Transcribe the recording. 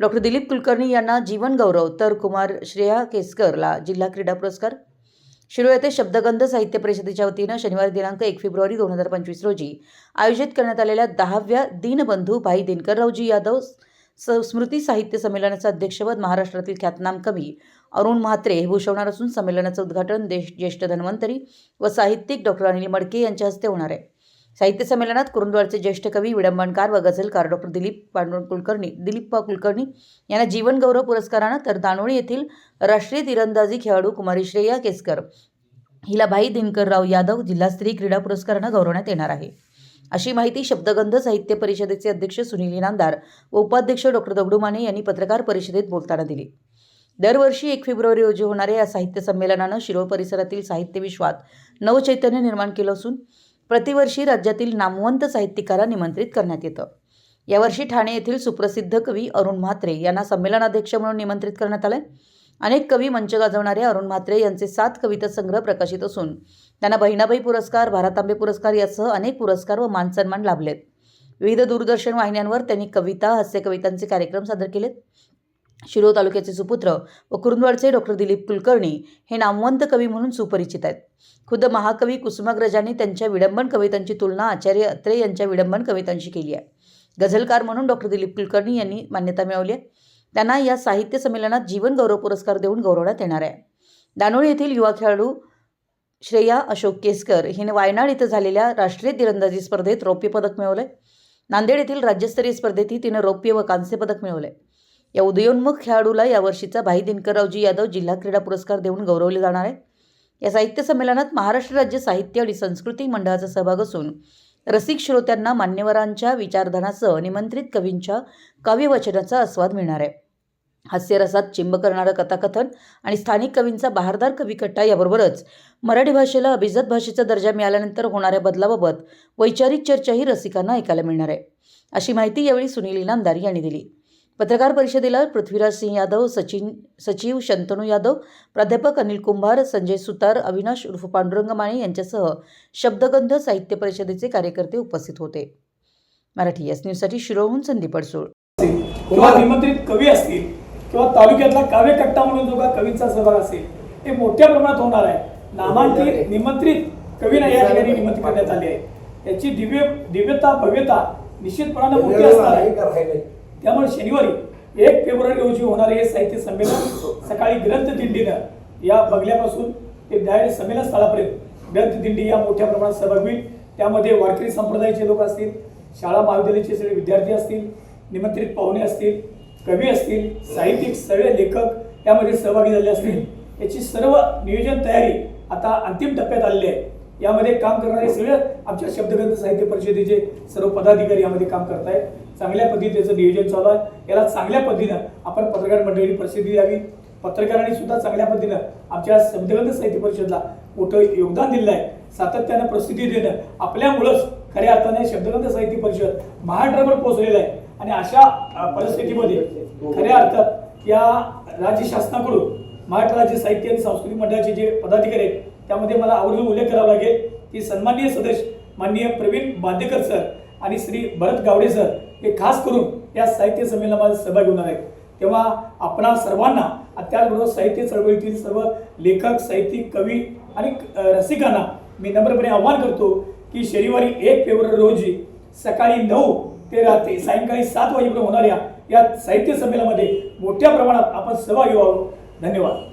Doctor Dilip Kulkarni यांना जीवनगौरव तर कुमार श्रेया केसकरला जिल्हा क्रीडा पुरस्कार. शिरो येथे शब्दगंध साहित्य परिषदेच्या वतीनं शनिवारी दिनांक एक फेब्रुवारी दोन हजार पंचवीस रोजी आयोजित करण्यात आलेल्या दहाव्या दीनबंधू भाई दिनकररावजी यादव स्मृती साहित्य संमेलनाचं अध्यक्षपद महाराष्ट्रातील ख्यातनाम कवी अरुण म्हात्रे हे भूषवणार असून संमेलनाचं उद्घाटन देश ज्येष्ठ धन्वंतरी व साहित्यिक डॉक्टर अनिल मडके यांच्या हस्ते होणार आहे. साहित्य संमेलनात कुरुंदवाडचे ज्येष्ठ कवी विडंबनकार व गझलकार डॉक्टर दिलीप पांडुरंग कुलकर्णी दिलीप कुलकर्णी यांना जीवनगौरव पुरस्कारानं तर दानोळी येथील राष्ट्रीय तिरंदाजी खेळाडू कुमारी श्रेया केसकर हिला भाई दिनकरराव यादव जिल्हा स्त्री क्रीडा पुरस्कारानं गौरवण्यात येणार आहे. अशी माहिती शब्दगंध साहित्य परिषदेचे अध्यक्ष सुनील इनामदार व उपाध्यक्ष डॉक्टर दगडू माने यांनी पत्रकार परिषदेत बोलताना दिली. दरवर्षी एक फेब्रुवारी रोजी होणाऱ्या या साहित्य संमेलनानं शिरोळ परिसरातील साहित्य विश्वात नवचैतन्य निर्माण केलं असून प्रतिवर्षी राज्यातील नामवंत साहित्यिकाला निमंत्रित करण्यात येतं. यावर्षी ठाणे येथील सुप्रसिद्ध कवी अरुण म्हात्रे यांना संमेलनाध्यक्ष म्हणून निमंत्रित करण्यात आलंय. अनेक कवी मंच गाजवणारे अरुण म्हात्रे यांचे सात कविता संग्रह प्रकाशित असून त्यांना बहिणाबाई पुरस्कार भारतांबे पुरस्कार यासह अनेक पुरस्कार व मानसन्मान लाभलेत. विविध दूरदर्शन वाहिन्यांवर त्यांनी कविता हास्य कवितांचे कार्यक्रम सादर केलेत. शिरोळ तालुक्याचे सुपुत्र व कुरुंदवाडचे डॉक्टर दिलीप कुलकर्णी हे नामवंत कवी म्हणून सुपरिचित आहेत. खुद्द महाकवी कुसुमाग्रजांनी त्यांच्या विडंबन कवितांची तुलना आचार्य अत्रे यांच्या विडंबन कवितांशी केली आहे. गझलकार म्हणून डॉक्टर दिलीप कुलकर्णी यांनी मान्यता मिळवली आहे. त्यांना या साहित्य संमेलनात जीवन गौरव पुरस्कार देऊन गौरवण्यात येणार आहे. दानोळी येथील युवा खेळाडू श्रेया अशोक केसकर हिने वायनाड इथं झालेल्या राष्ट्रीय तिरंदाजी स्पर्धेत रौप्य पदक मिळवलंय. नांदेड येथील राज्यस्तरीय स्पर्धेतही तिनं रौप्य व कांस्य पदक मिळवलंय. या उदयोन्मुख खेळाडूला यावर्षीचा भाई दिनकररावजी यादव जिल्हा क्रीडा पुरस्कार देऊन गौरवले जाणार आहे. या साहित्य संमेलनात महाराष्ट्र राज्य साहित्य आणि संस्कृती मंडळाचा सहभाग असून रसिक श्रोत्यांना मान्यवरांच्या विचारधनासह निमंत्रित कवींच्या काव्यवचनाचा आस्वाद मिळणार आहे. हास्यरसात चिंब करणारं कथाकथन आणि स्थानिक कवींचा बहारदार कविकट्टा याबरोबरच मराठी भाषेला अभिजात भाषेचा दर्जा मिळाल्यानंतर होणाऱ्या बदलाबाबत वैचारिक चर्चाही रसिकांना ऐकायला मिळणार आहे. अशी माहिती यावेळी सुनील इनामदार यांनी दिली. पत्रकार परिषदेला पृथ्वीराज सिंह यादव सचिन सचिव शंतनू यादव प्राध्यापक अनिल कुंभार संजय सुतार अविनाश उर्फ पांडुरंग माने यांच्यासह शब्दगंध साहित्य परिषदेचे कार्यकर्ते उपस्थित होते. मराठी एस न्यूजसाठी शिरोहून संदीप अडसूळ. किंवा निमंत्रित कवी असतील किंवा तालुक्यातला काव्यकट्टा म्हणून जो का कवींचा सहभाग असेल ते मोठ्या प्रमाणात होणार आहे. नामांकित निमंत्रित कवींना या ठिकाणी निमंत्रित करण्यात आले आहे. याची दिव्य दिव्यता भव्यता निश्चितपणाने मोठी असणार आहे. त्यामुळे शनिवारी एक फेब्रुवारी रोजी होणारे हे साहित्य संमेलन सकाळी ग्रंथदिंडीनं या बगल्यापासून ते डायरेक्ट संमेलन स्थळापर्यंत. ग्रंथदिंडी या मोठ्या प्रमाणात सहभाग होईल. त्यामध्ये वारकरी संप्रदायाचे लोक असतील शाळा महाविद्यालयाचे सगळे विद्यार्थी असतील निमंत्रित पाहुणे असतील कवी असतील साहित्यिक सगळे लेखक यामध्ये सहभागी झाले असतील. याची सर्व नियोजन तयारी आता अंतिम टप्प्यात आलेली आहे. यामध्ये काम करणारे सगळे आमच्या शब्दग्रंथ साहित्य परिषदेचे सर्व पदाधिकारी यामध्ये काम करत आहेत चांगल्या पद्धतीचं नियोजन चालू आहे. याला चांगल्या पद्धतीनं आपण पत्रकार मंडळी प्रसिद्धी द्यावी पत्रकारांनी सुद्धा चांगल्या पद्धतीनं आमच्या शब्दग्रंथ साहित्य परिषदला मोठं योगदान दिलेलं आहे. सातत्यानं प्रसिद्धी देणं आपल्यामुळंच खऱ्या अर्थाने शब्दग्रंथ साहित्य परिषद महाराष्ट्रावर पोहोचलेलं आहे. आणि अशा परिस्थितीमध्ये खऱ्या अर्थात या राज्य शासनाकडून महाराष्ट्र राज्य साहित्य आणि सांस्कृतिक मंडळाचे जे पदाधिकारी आहेत त्यामध्ये मला आवर्जून उल्लेख करावा लागेल. की सन्माननीय सदस्य माननीय प्रवीण बांदेकर सर आणि श्री भरत गावडे सर हे खास करून या साहित्य संमेलनामध्ये सहभागी होणार आहेत. तेव्हा आपणा सर्वांना त्याचबरोबर साहित्य चळवळीतील सर्व लेखक साहित्यिक कवी आणि रसिकांना मी नम्रपणे आव्हान करतो की शनिवारी एक फेब्रुवारी रोजी सकाळी नऊ ते रात्री सायंकाळी सात वाजेपर्यंत होणाऱ्या या साहित्य संमेलनामध्ये मोठ्या प्रमाणात आपण सहभागी व्हावं. धन्यवाद.